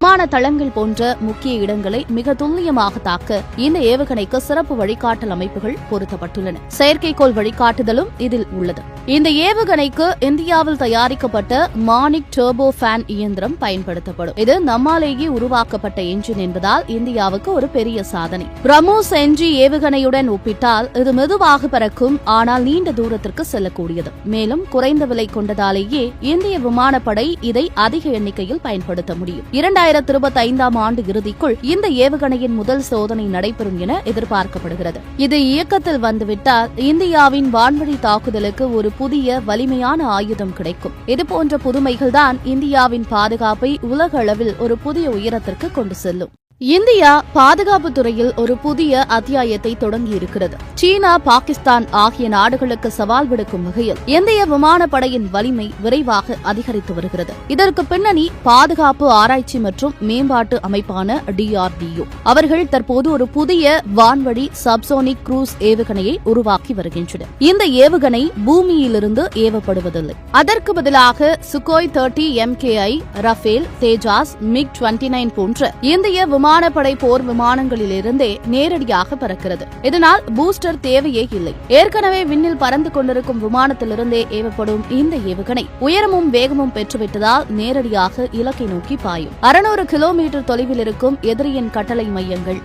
விமான தளங்கள் போன்ற முக்கிய இடங்களை மிக துல்லியமாக தாக்க இந்த ஏவுகணைக்கு சிறப்பு வழிகாட்டல் அமைப்புகள் பொருத்தப்பட்டுள்ளன. செயற்கைக்கோள் வழிகாட்டுதலும் இதில் உள்ளது. இந்த ஏவுகணைக்கு இந்தியாவில் தயாரிக்கப்பட்ட மானிக் டர்போ ஃபேன் இயந்திரம் பயன்படுத்தப்படும். இது நம்மாலேயே உருவாக்கப்பட்ட என்ஜின் என்பதால் இந்தியாவுக்கு ஒரு பெரிய சாதனை. பிரமோஸ் என்ஜி ஏவுகணையுடன் ஒப்பிட்டால் இது மெதுவாக பறக்கும் ஆனால் நீண்ட தூரத்திற்கு செல்லக்கூடியது. மேலும் குறைந்த விலை கொண்டதாலேயே இந்திய விமானப்படை இதை அதிக எண்ணிக்கையில் பயன்படுத்த முடியும். இரண்டாயிரம் இரண்டாயிரத்தி இருபத்தி ஐந்தாம் ஆண்டு இறுதிக்குள் இந்த ஏவுகணையின் முதல் சோதனை நடைபெறும் என எதிர்பார்க்கப்படுகிறது. இது இயக்கத்தில் வந்துவிட்டால் இந்தியாவின் வான்வழி தாக்குதலுக்கு ஒரு புதிய வலிமையான ஆயுதம் கிடைக்கும். இதுபோன்ற புதுமைகள்தான் இந்தியாவின் பாதுகாப்பை உலக அளவில் ஒரு புதிய உயரத்திற்கு கொண்டு செல்லும். இந்தியா பாதுகாப்பு துறையில் ஒரு புதிய அத்தியாயத்தை தொடங்கியிருக்கிறது. சீனா பாகிஸ்தான் ஆகிய நாடுகளுக்கு சவால் விடுக்கும் வகையில் இந்திய விமானப்படையின் வலிமை விரைவாக அதிகரித்து வருகிறது. இதற்கு பின்னணி பாதுகாப்பு ஆராய்ச்சி மற்றும் மேம்பாட்டு அமைப்பான டிஆர்டிஓ அவர்கள் தற்போது ஒரு புதிய வான்வழி சப்சோனிக் குரூஸ் ஏவுகணையை உருவாக்கி வருகின்றனர். இந்த ஏவுகணை பூமியிலிருந்து ஏவப்படுவதில்லை. அதற்கு பதிலாக Sukhoi thirty MKI Rafale Tejas MiG twenty nine போன்ற இந்திய விமான விமானப்படை போர் விமானங்களிலிருந்தே நேரடியாக பறக்கிறது. இதனால் பூஸ்டர் தேவையே இல்லை. ஏற்கனவே விண்ணில் பறந்து கொண்டிருக்கும் விமானத்திலிருந்தே ஏவப்படும் இந்த ஏவுகணை உயரமும் வேகமும் பெற்றுவிட்டதால் நேரடியாக இலக்கை நோக்கி பாயும். அறுநூறு கிலோமீட்டர் தொலைவில் இருக்கும் எதிரியின் கட்டளை மையங்கள்